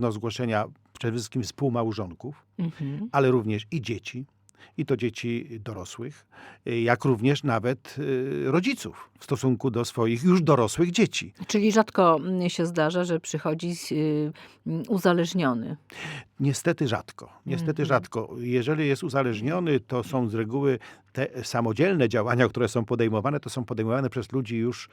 no, zgłoszenia przede wszystkim współmałżonków, Mhm. ale również i dzieci, i to dzieci dorosłych, jak również nawet y, rodziców w stosunku do swoich już dorosłych dzieci. Czyli rzadko mm, się zdarza, że przychodzi y, uzależniony. Niestety rzadko. Niestety Mhm. rzadko. Jeżeli jest uzależniony, to są z reguły te samodzielne działania, które są podejmowane, to są podejmowane przez ludzi już,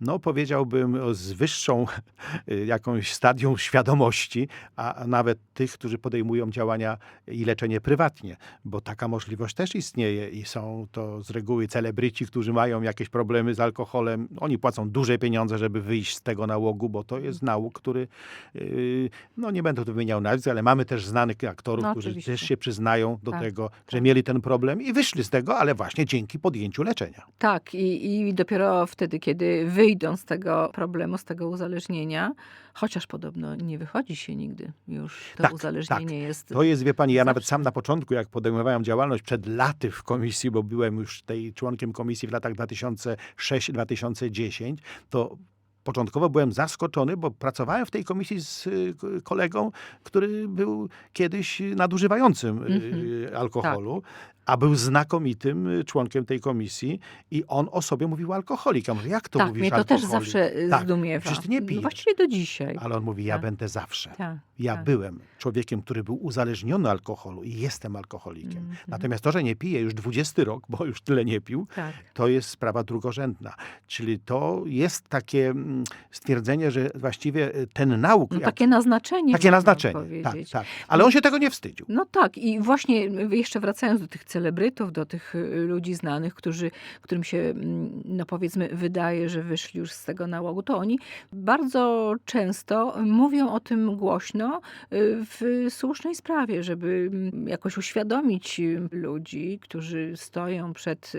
no powiedziałbym, z wyższą jakąś stadium świadomości, a nawet tych, którzy podejmują działania i leczenie prywatnie, bo taka możliwość też istnieje i są to z reguły celebryci, którzy mają jakieś problemy z alkoholem. Oni płacą duże pieniądze, żeby wyjść z tego nałogu, bo to jest nałóg, który, yy, no nie będę tu wymieniał nazwisk, ale mamy też znanych aktorów, No, którzy oczywiście. też się przyznają do Tak, tego, że tak. mieli ten problem i wyszli z tego, ale właśnie dzięki podjęciu leczenia. Tak, i, i dopiero wtedy, kiedy wyjdą z tego problemu, z tego uzależnienia, chociaż podobno nie wychodzi się nigdy już, to Tak, uzależnienie jest. To jest, wie pani, ja nawet sam na początku, jak podejmowałem działalność przed laty w komisji, bo byłem już tej członkiem komisji w latach 2006-2010, to początkowo byłem zaskoczony, bo pracowałem w tej komisji z y, kolegą, który był kiedyś nadużywającym y, Mhm. alkoholu, a był znakomitym y, członkiem tej komisji i on o sobie mówił alkoholik. Ja mówię, jak to tak, mówisz mnie to alkoholik? też zawsze y, Tak, zdumiewa. przecież ty nie No pijesz. Właściwie do dzisiaj. Ale on mówi, ja Tak. będę zawsze. Tak, Ja tak. byłem człowiekiem, który był uzależniony alkoholu i jestem alkoholikiem. Mhm. Natomiast to, że nie piję już 20 rok, bo już tyle nie pił, Tak. to jest sprawa drugorzędna. Czyli to jest takie mm, stwierdzenie, że właściwie y, ten nauk, No, jak, takie naznaczenie. takie naznaczenie. Tak, tak. Ale on się tego nie wstydził. No tak, i właśnie jeszcze wracając do tych celebrytów, do tych y, ludzi znanych, którzy, którym się, mm, no powiedzmy, wydaje, że wyszli już z tego nałogu, to oni bardzo często mówią o tym głośno y, w słusznej sprawie, żeby mm, jakoś uświadomić y, ludzi, którzy stoją przed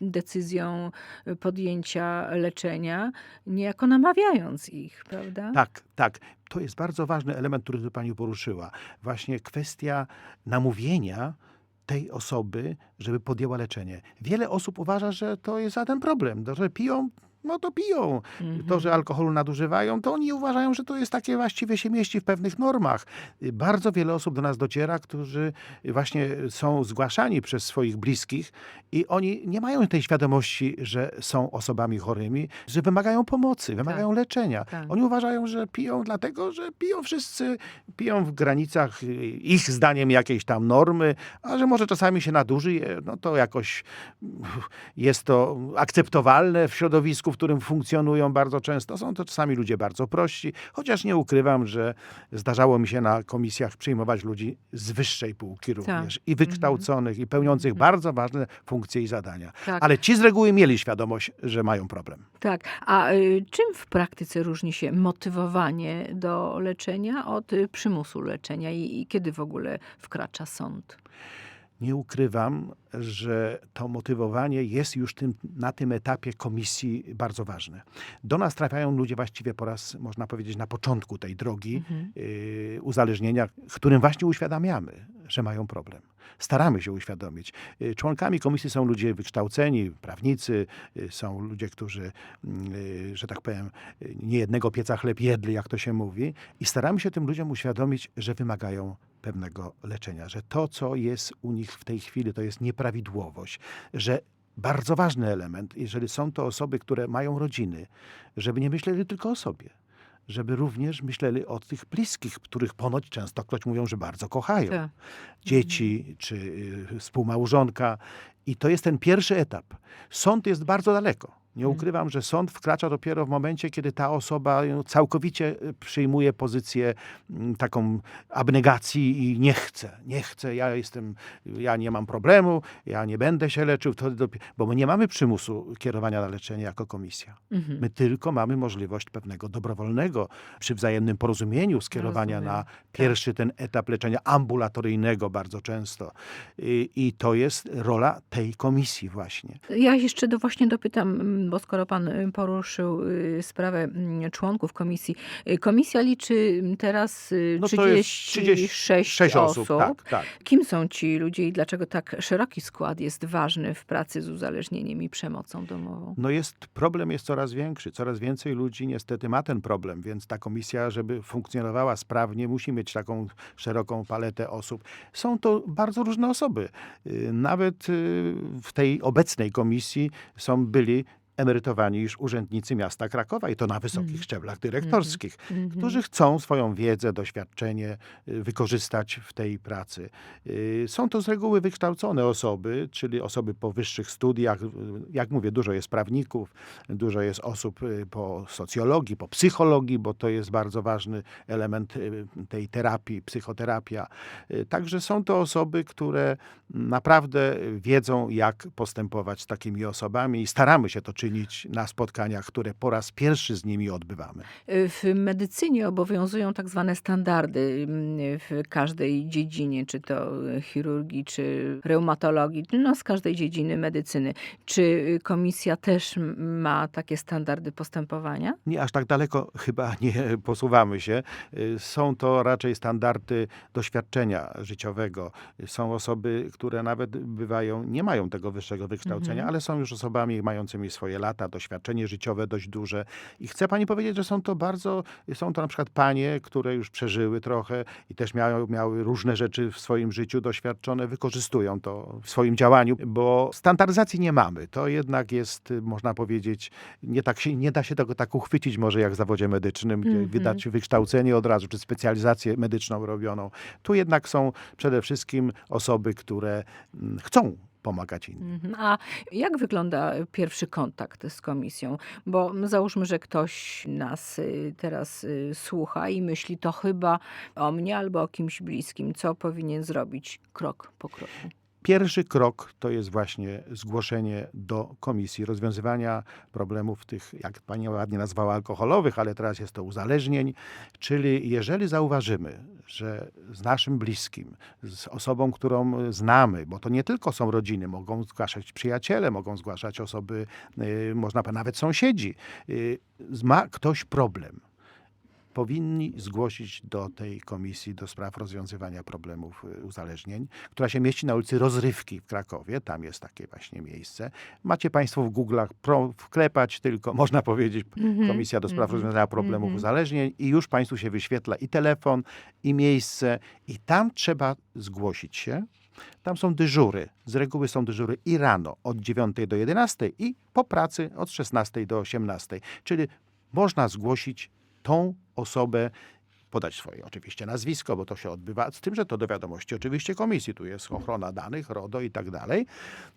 decyzją podjęcia leczenia, niejako namawiając ich, prawda? Tak, tak. To jest bardzo ważny element, który tu pani poruszyła. Właśnie kwestia namówienia tej osoby, żeby podjęła leczenie. Wiele osób uważa, że to jest żaden problem, że piją, no to piją. To, że alkoholu nadużywają, to oni uważają, że to jest takie właściwie się mieści w pewnych normach. Bardzo wiele osób do nas dociera, którzy właśnie są zgłaszani przez swoich bliskich i oni nie mają tej świadomości, że są osobami chorymi, że wymagają pomocy, wymagają leczenia. tak. Oni uważają, że piją dlatego, że piją wszyscy, piją w granicach ich zdaniem jakiejś tam normy, a że może czasami się nadużyje, no to jakoś jest to akceptowalne w środowisku, w którym funkcjonują bardzo często. Są to czasami ludzie bardzo prości, chociaż nie ukrywam, że zdarzało mi się na komisjach przyjmować ludzi z wyższej półki również i wykształconych, i pełniących bardzo ważne funkcje i zadania. Tak. Ale ci z reguły mieli świadomość, że mają problem. Tak, a y, czym w praktyce różni się motywowanie do leczenia od przymusu leczenia i, i kiedy w ogóle wkracza sąd? Nie ukrywam, że to motywowanie jest już tym, na tym etapie komisji bardzo ważne. Do nas trafiają ludzie właściwie po raz, można powiedzieć, na początku tej drogi y, uzależnienia, którym właśnie uświadamiamy, że mają problem. Staramy się uświadomić. Y, Członkami komisji są ludzie wykształceni, prawnicy, y, są ludzie, którzy, y, że tak powiem, nie jednego pieca chleb jedli, jak to się mówi, i staramy się tym ludziom uświadomić, że wymagają pewnego leczenia, że to, co jest u nich w tej chwili, to jest nieprawidłowość, że bardzo ważny element, jeżeli są to osoby, które mają rodziny, żeby nie myśleli tylko o sobie, żeby również myśleli o tych bliskich, których ponoć częstokroć mówią, że bardzo kochają. Tak. Dzieci czy y, współmałżonka. I to jest ten pierwszy etap. Sąd jest bardzo daleko. Nie ukrywam, że sąd wkracza dopiero w momencie, kiedy ta osoba y, całkowicie y, przyjmuje pozycję mm, taką abnegacji i nie chce, nie chcę, ja jestem, ja nie mam problemu, ja nie będę się leczył, bo my nie mamy przymusu kierowania na leczenie jako komisja. Mhm. My tylko mamy możliwość pewnego dobrowolnego, przy wzajemnym porozumieniu skierowania Rozumiem. na pierwszy ten etap leczenia ambulatoryjnego bardzo często. I, I to jest rola tej komisji właśnie. Ja jeszcze do, właśnie dopytam mm, bo skoro pan y, poruszył y, sprawę mm, członków komisji. y, Komisja liczy teraz y, No to jest 36 6 osób. osób. Tak, tak. Kim są ci ludzie i dlaczego tak szeroki skład jest ważny w pracy z uzależnieniem i przemocą domową? No jest, problem jest coraz większy. Coraz więcej ludzi niestety ma ten problem, więc ta komisja, żeby funkcjonowała sprawnie, musi mieć taką szeroką paletę osób. Są to bardzo różne osoby. Nawet w tej obecnej komisji są byli emerytowani już urzędnicy miasta Krakowa i to na wysokich Mhm. szczeblach dyrektorskich, Mhm. którzy chcą swoją wiedzę, doświadczenie y, wykorzystać w tej pracy. Y, Są to z reguły wykształcone osoby, czyli osoby po wyższych studiach. Y, Jak mówię, dużo jest prawników, dużo jest osób po socjologii, po psychologii, bo to jest bardzo ważny element tej terapii, psychoterapia. Także są to osoby, które naprawdę wiedzą, jak postępować z takimi osobami i staramy się to czynić na spotkaniach, które po raz pierwszy z nimi odbywamy. W medycynie obowiązują tak zwane standardy mm, w każdej dziedzinie, czy to chirurgii, czy reumatologii, no z każdej dziedziny medycyny. Czy komisja też ma takie standardy postępowania? Nie aż tak daleko chyba nie posuwamy się. Są to raczej standardy doświadczenia życiowego. Są osoby, które nawet bywają, nie mają tego wyższego wykształcenia, Mhm. ale są już osobami mającymi swoje lata, doświadczenie życiowe dość duże. I chcę pani powiedzieć, że są to bardzo, są to na przykład panie, które już przeżyły trochę i też miały, miały różne rzeczy w swoim życiu doświadczone, wykorzystują to w swoim działaniu, bo standaryzacji nie mamy. To jednak jest, można powiedzieć, nie, tak się, nie da się tego tak uchwycić może jak w zawodzie medycznym, gdzie Mhm. wydać wykształcenie od razu, czy specjalizację medyczną robioną. Tu jednak są przede wszystkim osoby, które mm, chcą pomagać innym. Mhm. A jak wygląda pierwszy kontakt z komisją? Bo załóżmy, że ktoś nas y, teraz y, słucha i myśli, to chyba o mnie albo o kimś bliskim. Co powinien zrobić krok po kroku? Pierwszy krok to jest właśnie zgłoszenie do komisji rozwiązywania problemów tych, jak pani ładnie nazwała, alkoholowych, ale teraz jest to uzależnień. Czyli jeżeli zauważymy, że z naszym bliskim, z osobą, którą znamy, bo to nie tylko są rodziny, mogą zgłaszać przyjaciele, mogą zgłaszać osoby, y, można nawet sąsiedzi, y, ma ktoś problem powinni zgłosić do tej komisji do spraw rozwiązywania problemów y, uzależnień, która się mieści na ulicy Rozrywki w Krakowie. Tam jest takie właśnie miejsce. Macie Państwo w Google'ach wklepać tylko, można powiedzieć, Mhm, Komisja do spraw mhm, rozwiązania problemów mhm. uzależnień i już Państwu się wyświetla i telefon, i miejsce i tam trzeba zgłosić się. Tam są dyżury. Z reguły są dyżury i rano od 9 do 11 i po pracy od 16 do 18. Czyli można zgłosić tą osobę, podać swoje oczywiście nazwisko, bo to się odbywa, z tym, że to do wiadomości oczywiście komisji. Tu jest ochrona danych, RODO i tak dalej.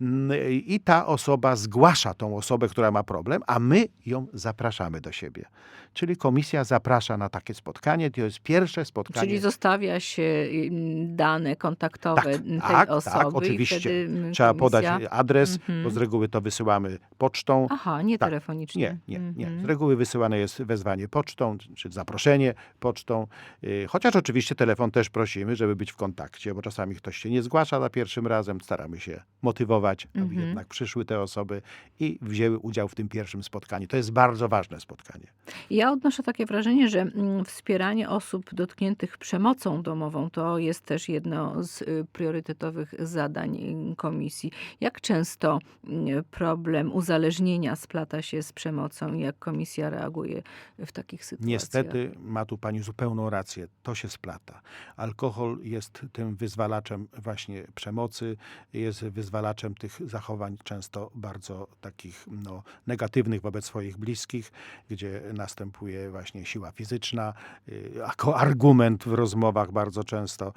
Mm, I ta osoba zgłasza tą osobę, która ma problem, a my ją zapraszamy do siebie. Czyli komisja zaprasza na takie spotkanie. To jest pierwsze spotkanie. Czyli zostawia się ym, dane kontaktowe Tak, tej tak, osoby. tak, oczywiście. ym, Trzeba komisja... podać adres, Mhm. bo z reguły to wysyłamy pocztą. Aha, nie Tak. telefonicznie. Nie, nie, nie. Mhm. Z reguły wysyłane jest wezwanie pocztą, czy zaproszenie pocztą. Yy, Chociaż oczywiście telefon też prosimy, żeby być w kontakcie, bo czasami ktoś się nie zgłasza za pierwszym razem. Staramy się motywować, aby Mhm. jednak przyszły te osoby i wzięły udział w tym pierwszym spotkaniu. To jest bardzo ważne spotkanie. Ja odnoszę takie wrażenie, że mm, wspieranie osób dotkniętych przemocą domową to jest też jedno z y, priorytetowych zadań y, komisji. Jak często y, problem uzależnienia splata się z przemocą i jak komisja reaguje w takich sytuacjach? Niestety ma tu pani zupełną rację. To się splata. Alkohol jest tym wyzwalaczem właśnie przemocy, jest wyzwalaczem tych zachowań często bardzo takich no, negatywnych wobec swoich bliskich, gdzie następuje właśnie siła fizyczna y, jako argument w rozmowach bardzo często.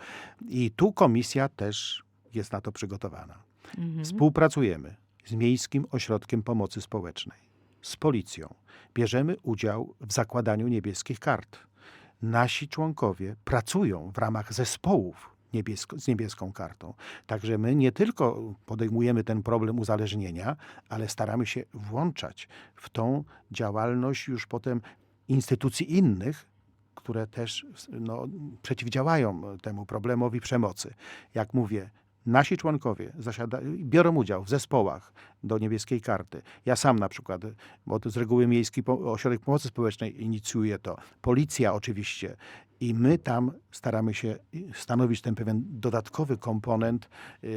I tu komisja też jest na to przygotowana. Mhm. Współpracujemy z Miejskim Ośrodkiem Pomocy Społecznej, z policją. Bierzemy udział w zakładaniu niebieskich kart. Nasi członkowie pracują w ramach zespołów niebiesko, z niebieską kartą. Także my nie tylko podejmujemy ten problem uzależnienia, ale staramy się włączać w tą działalność już potem instytucji innych, które też no, przeciwdziałają temu problemowi przemocy. Jak mówię, nasi członkowie zasiada, biorą udział w zespołach do niebieskiej karty. Ja sam na przykład, bo to z reguły Miejski Ośrodek Pomocy Społecznej inicjuje to. Policja oczywiście. I my tam staramy się stanowić ten pewien dodatkowy komponent, yy,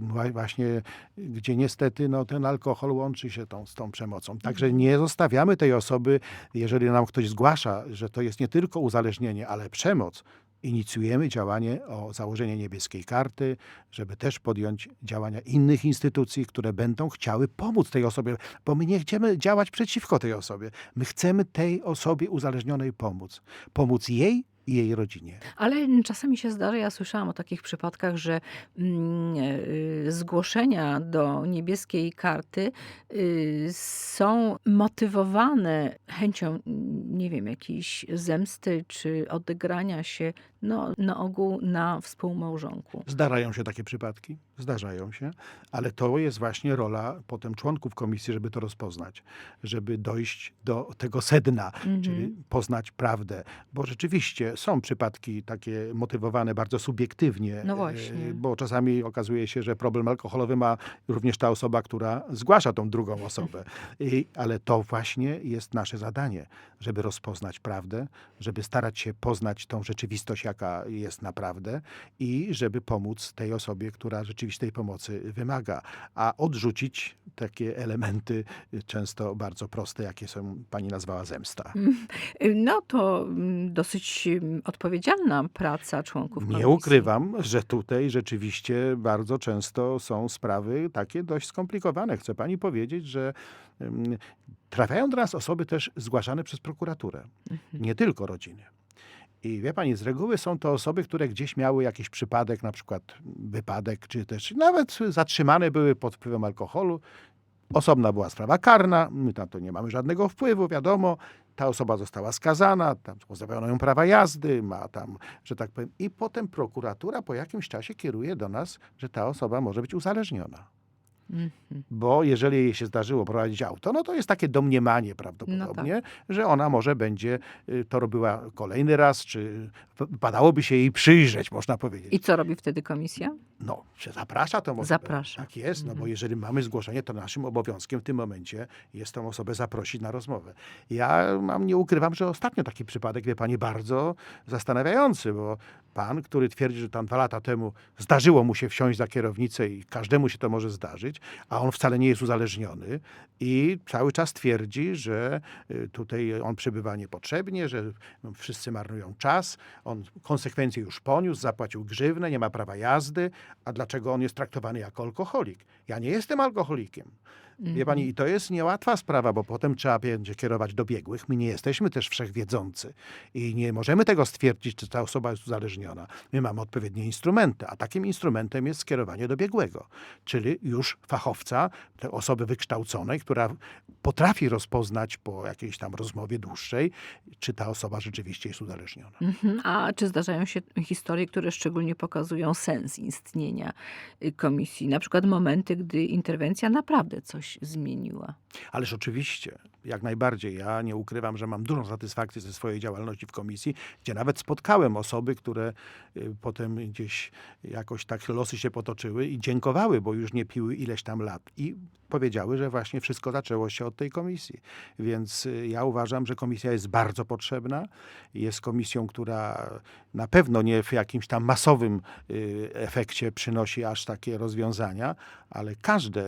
wła- właśnie gdzie niestety no, ten alkohol łączy się tą, z tą przemocą. Także nie zostawiamy tej osoby, jeżeli nam ktoś zgłasza, że to jest nie tylko uzależnienie, ale przemoc, inicjujemy działanie o założenie niebieskiej karty, żeby też podjąć działania innych instytucji, które będą chciały pomóc tej osobie, bo my nie chcemy działać przeciwko tej osobie. My chcemy tej osobie uzależnionej pomóc. Pomóc jej i jej rodzinie. Ale czasami się zdarza, ja słyszałam o takich przypadkach, że mm, y, zgłoszenia do niebieskiej karty y, są motywowane chęcią, nie wiem, jakiejś zemsty czy odegrania się, no, na ogół na współmałżonku. Zdarzają się takie przypadki, zdarzają się, ale to jest właśnie rola potem członków komisji, żeby to rozpoznać, żeby dojść do tego sedna, czyli poznać prawdę. Bo rzeczywiście są przypadki takie motywowane bardzo subiektywnie, No e, bo czasami okazuje się, że problem alkoholowy ma również ta osoba, która zgłasza tą drugą osobę. I, ale to właśnie jest nasze zadanie, żeby rozpoznać prawdę, żeby starać się poznać tą rzeczywistość, jaka jest naprawdę i żeby pomóc tej osobie, która rzeczywistej pomocy wymaga, a odrzucić takie elementy często bardzo proste, jakie są, pani nazwała zemsta. Y, No to mm, dosyć mm, odpowiedzialna praca członków komisji. Nie ukrywam, że tutaj rzeczywiście bardzo często są sprawy takie dość skomplikowane. Chcę pani powiedzieć, że trafiają do nas osoby też zgłaszane przez prokuraturę, nie tylko rodziny. I wie pani, z reguły są to osoby, które gdzieś miały jakiś przypadek, na przykład wypadek, czy też nawet zatrzymane były pod wpływem alkoholu. Osobna była sprawa karna, my na to nie mamy żadnego wpływu, wiadomo. Ta osoba została skazana, tam pozbawiono ją prawa jazdy, ma tam, że tak powiem. I potem prokuratura po jakimś czasie kieruje do nas, że ta osoba może być uzależniona. Mhm. Bo jeżeli jej się zdarzyło prowadzić auto, no to jest takie domniemanie prawdopodobnie, że ona może będzie y, to robiła kolejny raz, czy wypadałoby się jej przyjrzeć, można powiedzieć. I co robi wtedy komisja? No, się zaprasza to może. Zaprasza. Tak jest, no bo jeżeli mamy zgłoszenie, to naszym obowiązkiem w tym momencie jest tą osobę zaprosić na rozmowę. Ja mam, nie ukrywam, że ostatnio taki przypadek, wie pani, bardzo zastanawiający, bo pan, który twierdzi, że tam dwa lata temu zdarzyło mu się wsiąść za kierownicę i każdemu się to może zdarzyć, a on wcale nie jest uzależniony i cały czas twierdzi, że y, tutaj on przebywa niepotrzebnie, że wszyscy marnują czas, on konsekwencje już poniósł, zapłacił grzywnę, nie ma prawa jazdy, a dlaczego on jest traktowany jako alkoholik? Ja nie jestem alkoholikiem. Wie pani, i to jest niełatwa sprawa, bo potem trzeba będzie kierować do biegłych. My nie jesteśmy też wszechwiedzący i nie możemy tego stwierdzić, czy ta osoba jest uzależniona. My mamy odpowiednie instrumenty, a takim instrumentem jest skierowanie do biegłego, czyli już fachowca, osoby wykształconej, która potrafi rozpoznać po jakiejś tam rozmowie dłuższej, czy ta osoba rzeczywiście jest uzależniona. Mhm. A czy zdarzają się historie, które szczególnie pokazują sens istnienia y, komisji? Na przykład momenty, gdy interwencja naprawdę coś zmieniła. Ależ oczywiście, jak najbardziej. Ja nie ukrywam, że mam dużą satysfakcję ze swojej działalności w komisji, gdzie nawet spotkałem osoby, które y, potem gdzieś jakoś tak losy się potoczyły i dziękowały, bo już nie piły ileś tam lat. I powiedziały, że właśnie wszystko zaczęło się od tej komisji. Więc y, ja uważam, że komisja jest bardzo potrzebna. Jest komisją, która na pewno nie w jakimś tam masowym y, efekcie przynosi aż takie rozwiązania, ale każda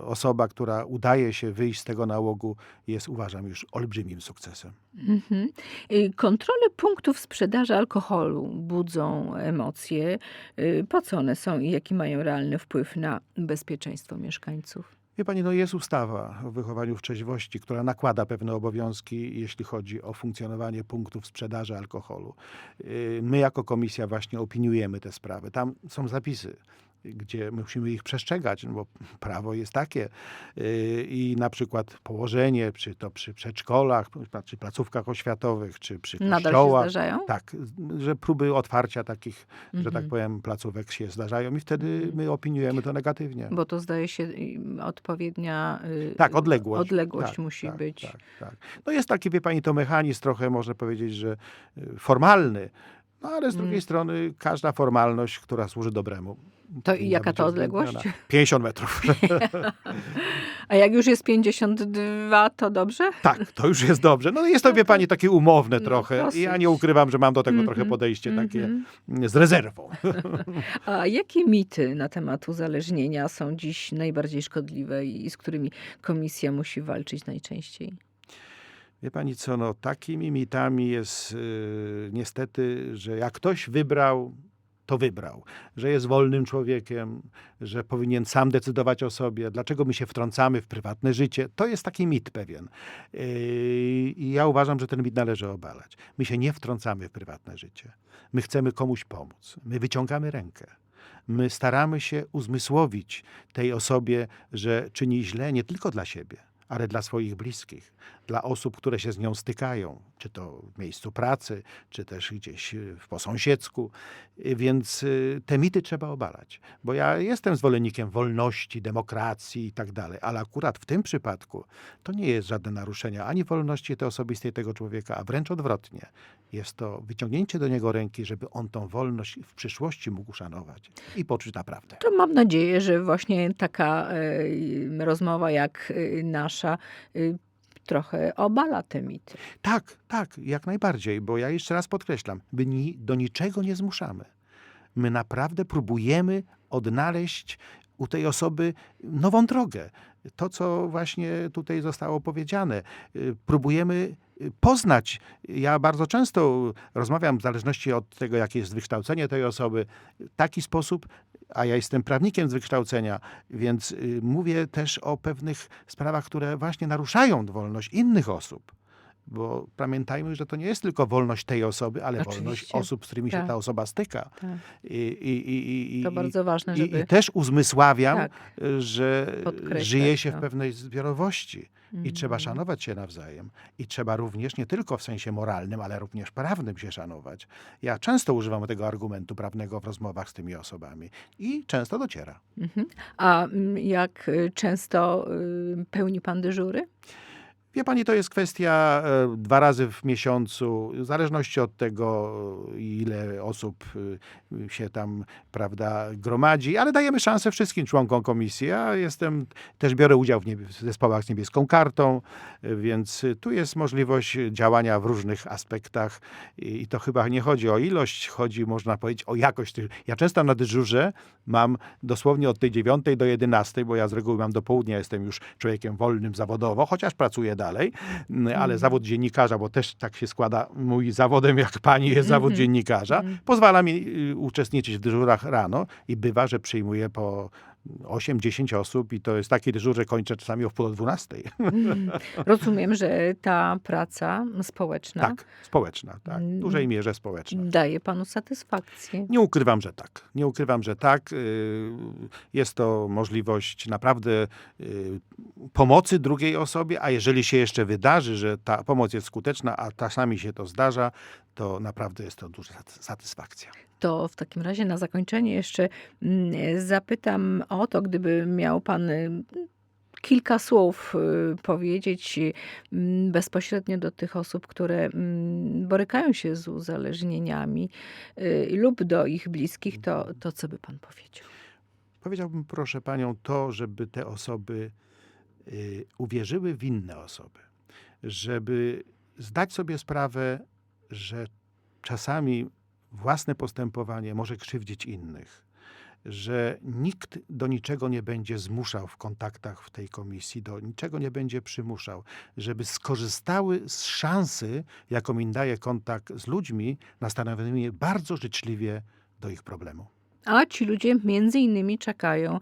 osoba, która udaje się wyjść z tego nałogu, jest uważam już olbrzymim sukcesem. Mhm. Y, Kontrole punktów sprzedaży alkoholu budzą emocje. Y, Po co one są i jaki mają realny wpływ na bezpieczeństwo mieszkańców? Wie pani, no jest ustawa o wychowaniu w trzeźwości, która nakłada pewne obowiązki, jeśli chodzi o funkcjonowanie punktów sprzedaży alkoholu. Yy, My jako komisja właśnie opiniujemy te sprawy. Tam są zapisy gdzie musimy ich przestrzegać, no bo prawo jest takie. Yy, I na przykład położenie, czy to przy przedszkolach, czy placówkach oświatowych, czy przy Nadal się zdarzają? Tak, że próby otwarcia takich, że tak Mhm. powiem, placówek się zdarzają i wtedy my opiniujemy to negatywnie. Bo to zdaje się y, odpowiednia y, Tak, odległość. odległość Tak, musi tak, być. Tak, tak. No jest taki, wie pani, to mechanizm trochę, można powiedzieć, że y, formalny, no ale z drugiej Mm. strony każda formalność, która służy dobremu, To powinna jaka to odległość? 50 metrów. A jak już jest 52, to dobrze? Tak, to już jest dobrze. No jest to, wie pani, takie umowne no, trochę. I ja dosyć. nie ukrywam, że mam do tego trochę Mhm, podejście takie mhm. z rezerwą. A jakie mity na temat uzależnienia są dziś najbardziej szkodliwe i z którymi komisja musi walczyć najczęściej? Wie pani co, no takimi mitami jest y, niestety, że jak ktoś wybrał, to wybrał. Że jest wolnym człowiekiem, że powinien sam decydować o sobie. Dlaczego my się wtrącamy w prywatne życie? To jest taki mit pewien. Yy, I ja uważam, że ten mit należy obalać. My się nie wtrącamy w prywatne życie. My chcemy komuś pomóc. My wyciągamy rękę. My staramy się uzmysłowić tej osobie, że czyni źle nie tylko dla siebie, ale dla swoich bliskich, dla osób, które się z nią stykają, czy to w miejscu pracy, czy też gdzieś y, po sąsiedzku. Y, Więc y, te mity trzeba obalać, bo ja jestem zwolennikiem wolności, demokracji i tak dalej, ale akurat w tym przypadku to nie jest żadne naruszenie ani wolności tej osobistej tego człowieka, a wręcz odwrotnie. Jest to wyciągnięcie do niego ręki, żeby on tą wolność w przyszłości mógł szanować i poczuć naprawdę. To mam nadzieję, że właśnie taka e, rozmowa jak e, nasza e, trochę obala te mity. Tak, tak, jak najbardziej, bo ja jeszcze raz podkreślam, my ni, do niczego nie zmuszamy. My naprawdę próbujemy odnaleźć u tej osoby nową drogę. To, co właśnie tutaj zostało powiedziane. Y, Próbujemy y, poznać. Ja bardzo często rozmawiam, w zależności od tego, jakie jest wykształcenie tej osoby, taki sposób, a ja jestem prawnikiem z wykształcenia, więc y, mówię też o pewnych sprawach, które właśnie naruszają wolność innych osób. Bo pamiętajmy, że to nie jest tylko wolność tej osoby, ale wolność Oczywiście. osób, z którymi się Tak. ta osoba styka. Tak. I, i, i, To bardzo ważne, i, żeby... I też uzmysławiam, Tak. że żyje się w to. pewnej zbiorowości i trzeba Mhm. szanować się nawzajem. I trzeba również nie tylko w sensie moralnym, ale również prawnym się szanować. Ja często używam tego argumentu prawnego w rozmowach z tymi osobami i często dociera. Mhm. A mm, jak y, często y, pełni pan dyżury? Wie pani, to jest kwestia e, dwa razy w miesiącu, w zależności od tego, e, ile osób e, się tam, prawda, gromadzi, ale dajemy szansę wszystkim członkom komisji. Ja jestem, też biorę udział w, niebie, w zespołach z niebieską kartą, więc tu jest możliwość działania w różnych aspektach i, to chyba nie chodzi o ilość, chodzi, można powiedzieć, o jakość. Ja często na dyżurze mam dosłownie od tej 9 do 11, bo ja z reguły mam do południa, jestem już człowiekiem wolnym zawodowo, chociaż pracuję dalej, m, ale Mhm. zawód dziennikarza, bo też tak się składa, mój zawodem jak pani jest zawód Mhm. dziennikarza, Mhm. pozwala mi y, uczestniczyć w dyżurach rano i bywa, że przyjmuję po 8-10 osób i to jest taki dyżur, że kończę czasami o wpół do 12. Mm. Rozumiem, że ta praca społeczna Tak, społeczna, tak, w dużej Mm. mierze społeczna. daje panu satysfakcję. Nie ukrywam, że tak. Nie ukrywam, że tak. Y, Jest to możliwość naprawdę y, pomocy drugiej osobie, a jeżeli się jeszcze wydarzy, że ta pomoc jest skuteczna, a czasami się to zdarza, to naprawdę jest to duża saty- satysfakcja. To w takim razie na zakończenie jeszcze mm, zapytam o to, gdyby miał pan y, kilka słów y, powiedzieć y, mm, bezpośrednio do tych osób, które mm, borykają się z uzależnieniami lub do ich bliskich, to, to co by pan powiedział? Powiedziałbym, proszę panią, to, żeby te osoby uwierzyły w inne osoby, żeby zdać sobie sprawę, że czasami własne postępowanie może krzywdzić innych, że nikt do niczego nie będzie zmuszał w kontaktach w tej komisji, do niczego nie będzie przymuszał, żeby skorzystały z szansy, jaką im daje kontakt z ludźmi nastawionymi bardzo życzliwie do ich problemu. A ci ludzie między innymi czekają y,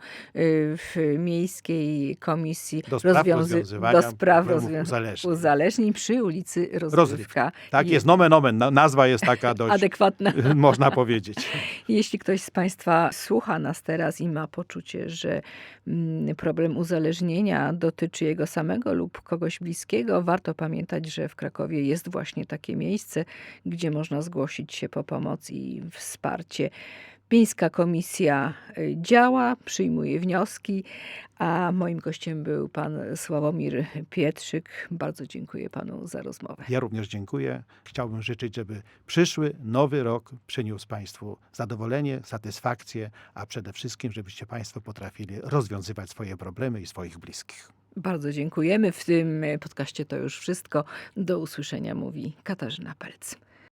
w Miejskiej Komisji Do spraw rozwiązy- rozwiązywania do spraw rozwią- uzależnień. uzależnień przy ulicy Rozrywka. Rozrywka. Tak Je- jest, nomen omen. na- Nazwa jest taka dość, Adekwatna. można powiedzieć. Jeśli ktoś z Państwa słucha nas teraz i ma poczucie, że mm, problem uzależnienia dotyczy jego samego lub kogoś bliskiego, warto pamiętać, że w Krakowie jest właśnie takie miejsce, gdzie można zgłosić się po pomoc i wsparcie. Pieńska Komisja y, działa, przyjmuje wnioski, a moim gościem był pan Sławomir Pietrzyk. Bardzo dziękuję panu za rozmowę. Ja również dziękuję. Chciałbym życzyć, żeby przyszły nowy rok przyniósł Państwu zadowolenie, satysfakcję, a przede wszystkim, żebyście Państwo potrafili rozwiązywać swoje problemy i swoich bliskich. Bardzo dziękujemy. W tym podcaście to już wszystko. Do usłyszenia mówi Katarzyna Pelc.